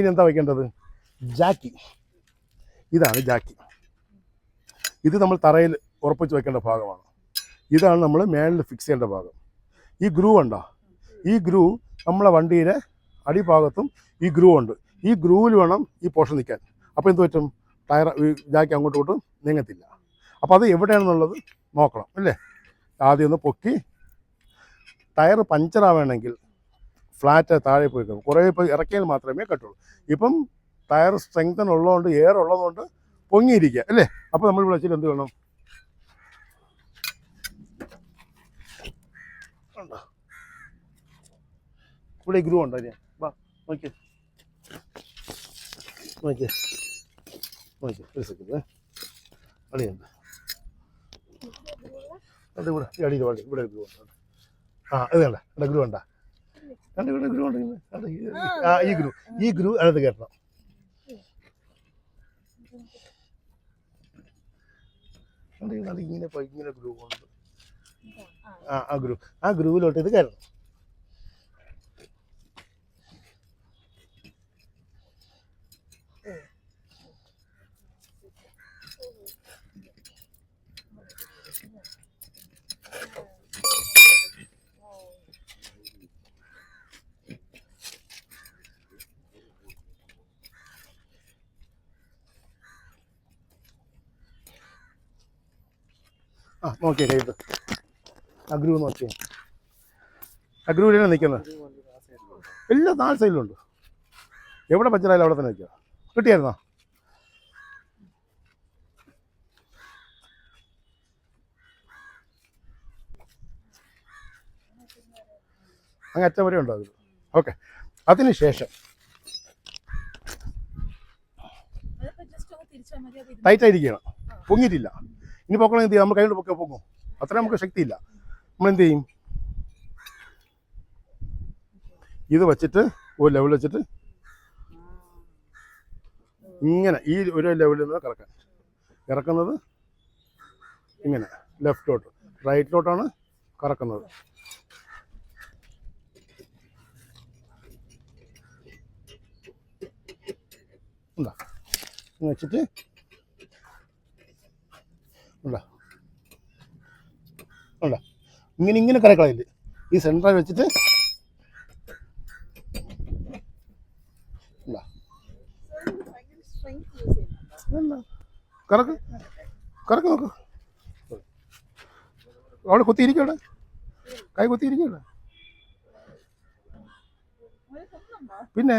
ഇനി എന്താ വയ്ക്കേണ്ടത്? ജാക്കി. ഇതാണ് ജാക്കി. ഇത് നമ്മൾ തറയിൽ ഉറപ്പിച്ച് വെക്കേണ്ട ഭാഗമാണ്. ഇതാണ് നമ്മൾ മേളിൽ ഫിക്സ് ചെയ്യേണ്ട ഭാഗം. ഈ ഗ്രൂ ഉണ്ടോ ഈ ഗ്രൂ നമ്മളെ വണ്ടിയിലെ അടിഭാഗത്തും ഈ ഗ്രൂ ഉണ്ട്. ഈ ഗ്രൂവിൽ വേണം ഈ പോഷൻ നിൽക്കാൻ. അപ്പോൾ എന്ത് പറ്റും? ടയർ ജാക്കി അങ്ങോട്ടും ഇങ്ങോട്ടും നീങ്ങത്തില്ല. അപ്പോൾ അത് എവിടെയാണെന്നുള്ളത് നോക്കണം അല്ലേ? ആദ്യം ഒന്ന് പൊക്കി. ടയർ പഞ്ചറാവണമെങ്കിൽ ഫ്ലാറ്റ് താഴെ പോയി കുറേ ഇപ്പോൾ ഇറക്കിയാൽ മാത്രമേ കട്ടുള്ളൂ. ഇപ്പം ടയർ സ്ട്രെങ്തൻ ഉള്ളതുകൊണ്ട് എയർ ഉള്ളതുകൊണ്ട് പൊങ്ങിയിരിക്കുക അല്ലേ? അപ്പോൾ നമ്മൾ വിളിച്ചിട്ട് എന്ത് വേണം? ഇവിടെ ഗ്രൂ ഉണ്ടോ ഞാൻ വാ നോക്കി. നോക്കി. നോക്കി. ഒരു സെക്കൻഡ്. അടിയുണ്ട് അത് ഇവിടെ അടിയിൽ ഇവിടെ ഗ്രൂ ഉണ്ട്? ആ ഇത് കണ്ട? ഇവിടെ ഗ്രൂ ഉണ്ടാ? കണ്ട ഇവിടെ ഗ്രൂ ഇങ്ങനെ. ആ ഈ ഗ്രൂ ഈ ഗ്രൂ അതിനകത്ത് കയറ്റണം കണ്ടോ? ഈ ഇങ്ങനെ ഗ്രൂ ഉണ്ട് ആ ആ ഗ്രൂ ആ ഗ്രൂവിലോട്ട് ഇത് കയറണം ആ നോക്കിയേ കയ്യിട്ട് അഗ്രൂ ഗ്രൂ നോക്കിയേ ആ ഗ്രൂവിലാണ് നിൽക്കുന്നത്. എല്ലാ നാല് സൈഡിലുണ്ട് എവിടെ പച്ചറായാലും അവിടെ തന്നെ നിൽക്കുക. കിട്ടിയായിരുന്നോ? അങ്ങ് അറ്റം വരെ ഉണ്ടോ അതിൽ ഓക്കെ. അതിന് ശേഷം. അതിപ്പോ just ഒന്ന് തിരിച്ചാൽ മതി, അത് ഇരുന്ന് ടൈറ്റ് ആയിരിക്കണം. പൊങ്ങിയിട്ടില്ല. ഇനി പൊക്കണം എന്ത് ചെയ്യും? നമ്മൾ കൈകൊണ്ട് പൊക്കെ പോകും അത്ര നമുക്ക് ശക്തിയില്ല. നമ്മൾ എന്ത് ചെയ്യും? ഇത് വച്ചിട്ട് ഒരു ലെവൽ വെച്ചിട്ട് ഇങ്ങനെ ഈ ഒരു ലെവലിൽ നിന്ന് കറക്കാൻ. ഇറക്കുന്നത് ഇങ്ങനെ ലെഫ്റ്റിലോട്ട് റൈറ്റിലോട്ടാണ് കറക്കുന്നത്. എന്താ വെച്ചിട്ട് ഉണ്ടോ? ഉണ്ടോ? ഇങ്ങനെ ഇങ്ങനെ കറക്കളയില്ല? ഈ സെൻട്രൽ വെച്ചിട്ട് ചെയ്യുന്നുണ്ടോ? കറക്ക്? കറക്ക് നോക്ക്. അവിടെ കുത്തിയിരിക്കവിടെ കൈ കുത്തിയിരിക്കവിടെ പിന്നെ.